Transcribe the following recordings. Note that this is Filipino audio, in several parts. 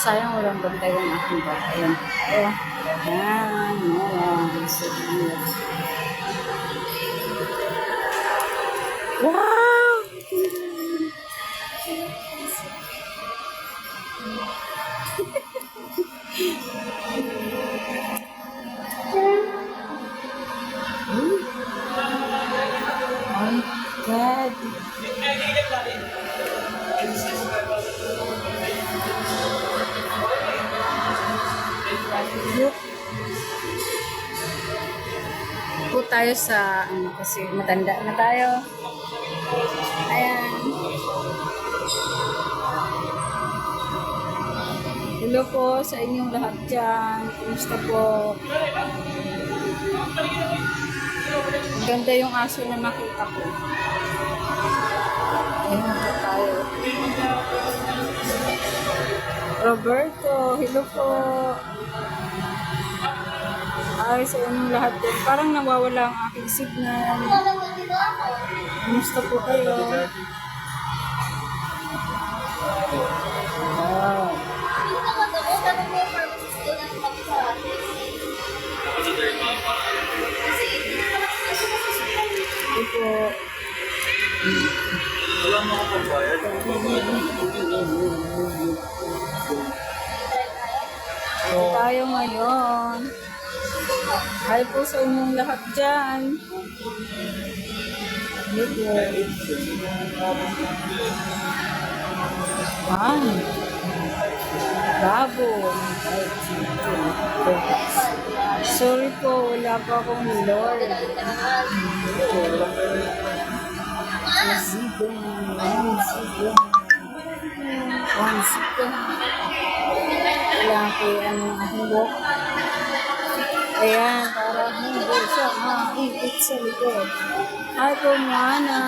Sayang walang bantay ang aking bata. Ayan. Ayan. Ayan. Ayan. Wow! Po tayo sa ano kasi matanda na tayo. Ayan. Hello po sa inyong lahat dyan. Kumusta po? Ang ganda yung aso na nakita ko. Ayan po tayo. Roberto, hello po. Ay, sa inyong lahat din. Parang nawawala ang aking signal. Kumusta po kayo? Wow. Ito po. Wala mo ako pagbayad. Ito tayo ngayon. Hi po sa inyong lahat dyan. Ay. Bravo. Sorry po, wala pa akong Lord. Sigo. Sigo. Sigo. Wala ko ano aking. Ayan, para hindi siya maipit sa likod. Ay po, Moana.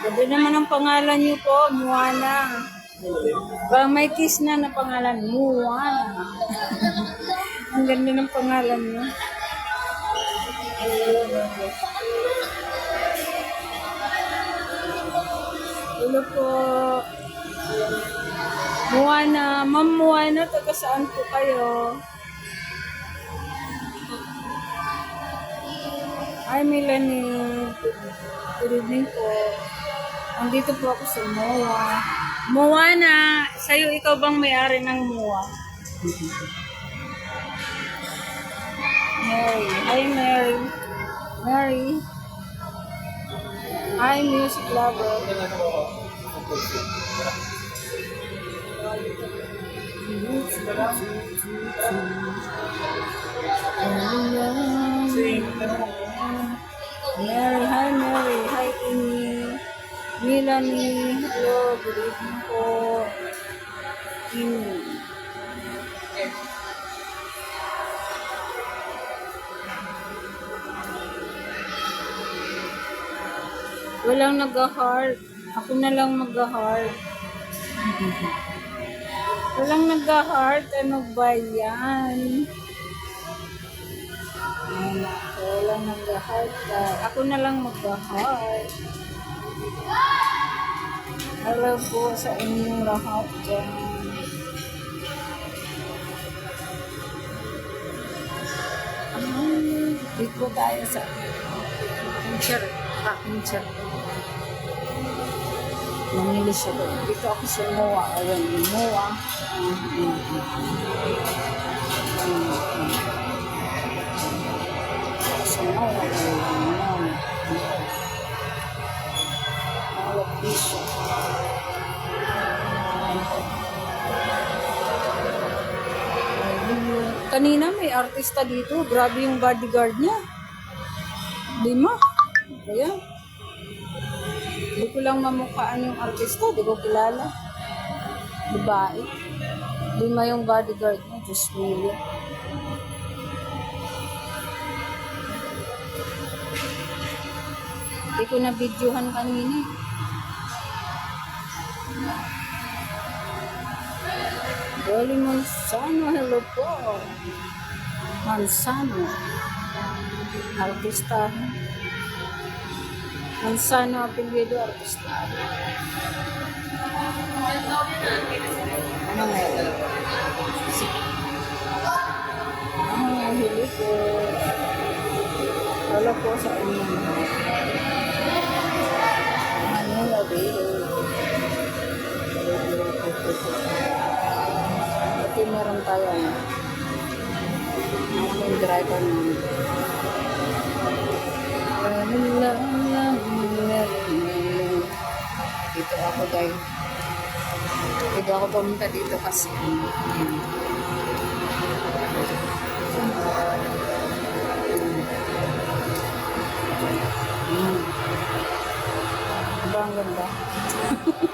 Gabi naman ang pangalan niyo po, Moana. Parang may kiss na na pangalan, Moana. ang ganda ng pangalan niyo. Hello po. Moana, Ma'am Moana, taga saan po kayo? Hi, Melanie. Good evening po. Andito po ako sa MOA. Moana, sa'yo ikaw bang may-ari ng MOA? Mary. Hi, Mary. Mary. Hi, music lover. Mary, hi Mary, hi Amy. Melanie, hello, good evening po. Amy. Walang nag-heart. Ako na lang mag-heart. Walang nag-heart. Ano ba yan? Ay, naku, walang nag-heart. Ako na lang mag-heart. Hello po sa inyong lahat dyan. Ay, dito tayo sa pincher. Ah, pincher. Mamili siya doon. Dito ako sa MOA. Ayan, MOA. Sa artista dito. Grabe yung bodyguard niya. Lima. Ayan. Hindi ko lang mamukhaan yung artista. Di ko kilala. Babae. Lima yung bodyguard niya. Diyos mo Hindi ko na videohan kanina. eh. Manzano, hello po. Manzano. Artista. Manzano, apelyido, artista. Ano meron? Ah, hili po. Wala po sa inyo. Manila, baby. Ito meron tayo. ano, Ang aming driver namin. Dito ako guys. Dito ako pumunta dito kasi ano, yun. Mm. Diba ang ganda?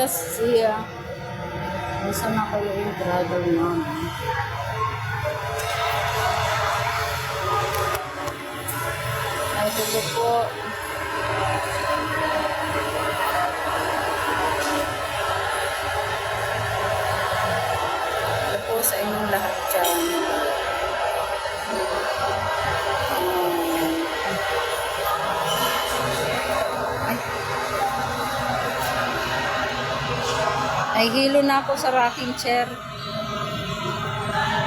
Maganda siya. Nasaan na kayo yung brother namin? Ay, tulo po. Ay, hilo na ako sa rocking chair.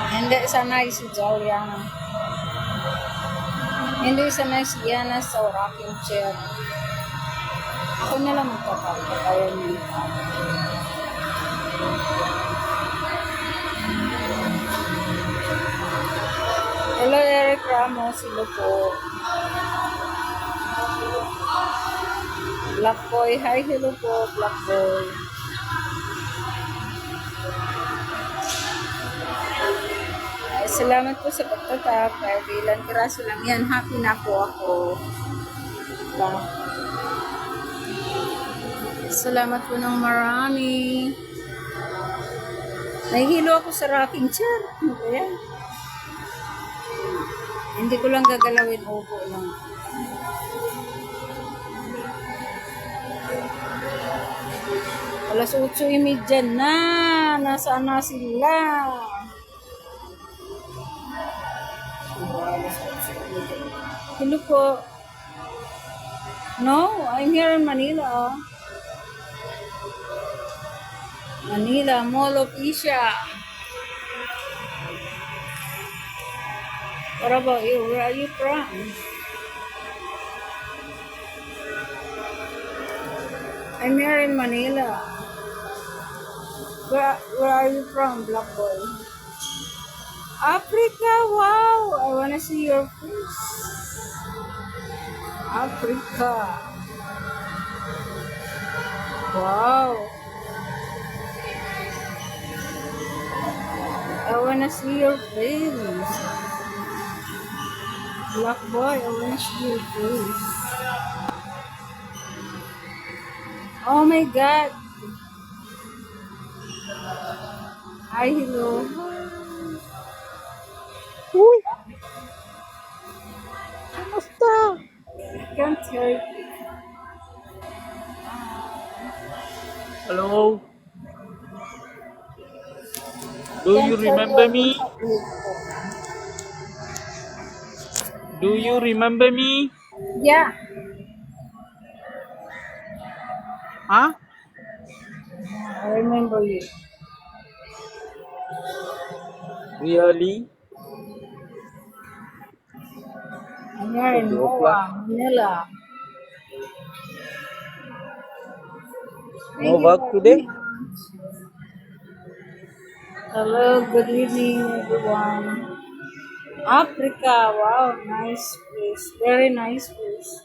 Hindi sanay si Juliana. Hindi sanay si Yana sa rocking chair. Ako na lang magpapalita. Kaya niya. Hello, Eric Ramos. Hello po. Black Boy. Hi, hello po, Black Boy. Salamat po sa pagtatap. Kahit ilan kiraso lang yan. Happy na po ako. Diba? Salamat po ng marami. Nahihilo ako sa rocking chair. Ano ba yan? Hindi ko lang gagalawin. Opo lang. Alas 8.30 na. Nasaan na sila? Hello po. No, I'm here in Manila. Manila, Mall of Asia. What about you? Where are you from? I'm here in Manila. Where, where are you from, Black Boy? Africa, wow! I wanna see your face. Africa. Wow. I wanna see your face. Black boy, I wanna see your face. Oh my god. Hi, hello. Uy! Kamusta? Can't hear you. Hello. Do you remember me? Do you remember me? Yeah. Huh? I remember you. Really? I'm in Moa, Manila. No work today? Hello, good evening, everyone. Africa, wow, nice place. Very nice place.